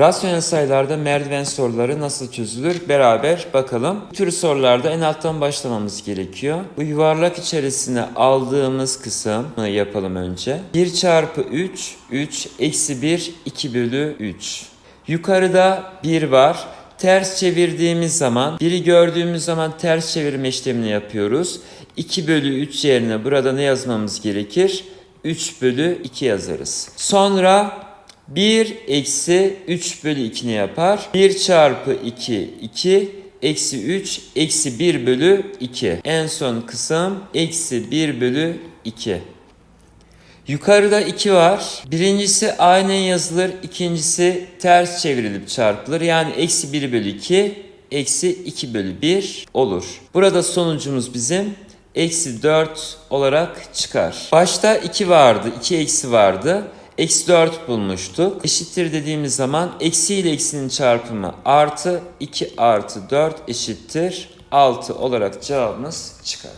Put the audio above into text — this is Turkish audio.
Rasyonel sayılarda merdiven soruları nasıl çözülür beraber bakalım. Bu tür sorularda en alttan başlamamız gerekiyor. Bu yuvarlak içerisine aldığımız kısmı yapalım önce. 1 çarpı 3, 3 eksi 1, 2 bölü 3. Yukarıda 1 var. Ters çevirdiğimiz zaman, biri gördüğümüz zaman ters çevirme işlemini yapıyoruz. 2 bölü 3 yerine burada ne yazmamız gerekir? 3 bölü 2 yazarız. Sonra 1 eksi 3 bölü 2 ne yapar? 1 çarpı 2, 2 eksi 3 eksi 1 bölü 2. En son kısım eksi 1 bölü 2. Yukarıda 2 var. Birincisi aynen yazılır. ikincisi ters çevrilip çarpılır. Yani eksi 1 bölü 2 eksi 2 bölü 1 olur. Burada sonucumuz bizim eksi 4 olarak çıkar. Başta 2 vardı. 2 eksi vardı. Eksi 4 bulmuştuk. Eşittir dediğimiz zaman eksi ile eksinin çarpımı artı 2 artı 4 eşittir 6 olarak cevabımız çıkar.